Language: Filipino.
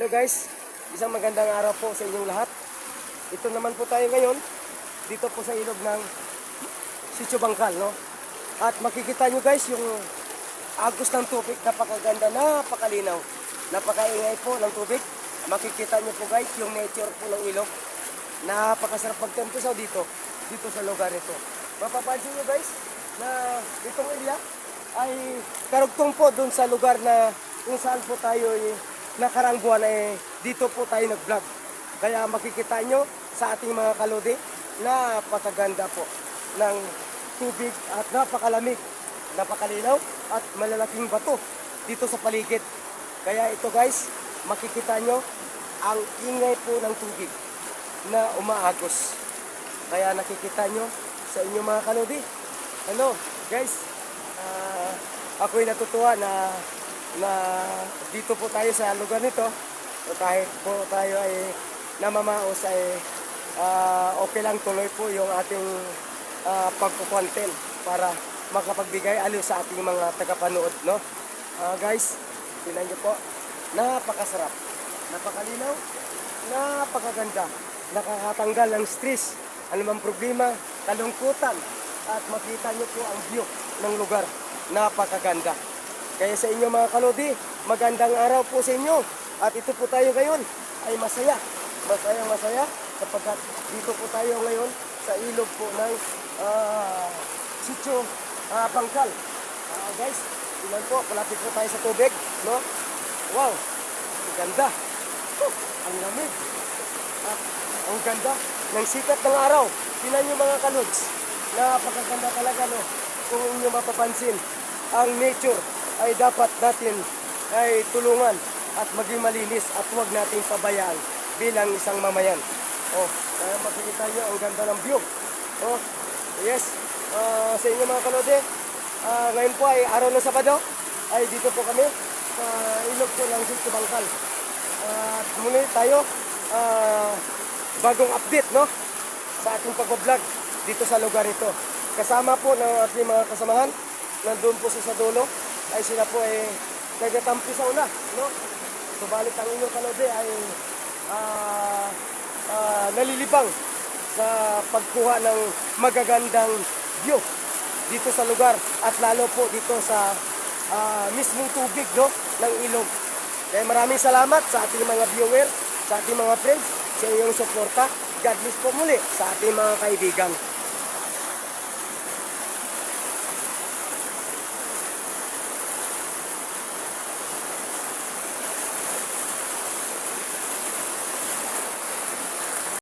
Hello guys, isang magandang araw po sa inyong lahat. Ito naman po tayo ngayon, dito po sa ilog ng Sitio Bangkal, no? At makikita nyo guys yung agos ng tubig, napakaganda, napakalinaw. Napakaingay po ng tubig. Makikita nyo po guys yung nature po ng ilog. Napakasarap pagtempisaw dito, dito sa lugar ito. Mapapansin nyo guys na itong area ay karugtong po dun sa lugar na kung saan po tayo eh, nakarang buwan eh, dito po tayo nag-vlog. Kaya makikita nyo sa ating mga kalodi, napakaganda po ng tubig at napakalamig, napakalinaw at malalaking bato dito sa paligid. Kaya ito guys, makikita nyo ang ingay po ng tubig na umaagos. Kaya nakikita nyo sa inyong mga kalodi. Ano, guys, ah, ako'y natutuwa na na dito po tayo sa lugar nito. So, kahit po tayo ay namamaos ay ah, okay lang tuloy po yung ating uh, pagkukontent para makapagbigay aliw sa ating mga tagapanood, no? Ah, guys, tingnan niyo po, napakasarap, napakalinaw, napakaganda, nakakatanggal ng stress, anumang problema, kalungkutan, at makita niyo po ang view ng lugar, napakaganda. Kaya sa inyo mga kalodi, magandang araw po sa inyo. At ito po tayo ngayon ay masaya. Masaya, masaya sapagkat dito po tayo ngayon sa ilog po ng uh, Sitio ah, Bangkal. Ah, guys, tingnan po, malapit po tayo sa tubig. No? Wow, ang ganda. Oh, ang lamig. At ang ganda ng sikat ng araw. Tingnan nyo mga kalods. Napakaganda talaga no. Kung inyo mapapansin, ang nature ay dapat natin ay tulungan at maging malinis at huwag nating pabayaan bilang isang mamayan. Oh, kaya makikita nyo ang ganda ng view. Oh, yes. Ah, sa inyo mga kalode, ah, ngayon po ay araw ng Sabado. Ay dito po kami sa ilog po ng Sitio Bangkal. At muli tayo, ah, bagong update no sa ating pag-vlog dito sa lugar ito. Kasama po ng ating mga kasamahan, nandun po sa dulo, ay sila po ay nagatampi sa una. No? Subalit ang inyong kalode ay ah, ah, nalilibang sa pagkuha ng magagandang view dito sa lugar at lalo po dito sa ah, mismong tubig no, ng ilog. Kaya maraming salamat sa ating mga viewer, sa ating mga friends, sa iyong suporta. God bless po muli sa ating mga kaibigan.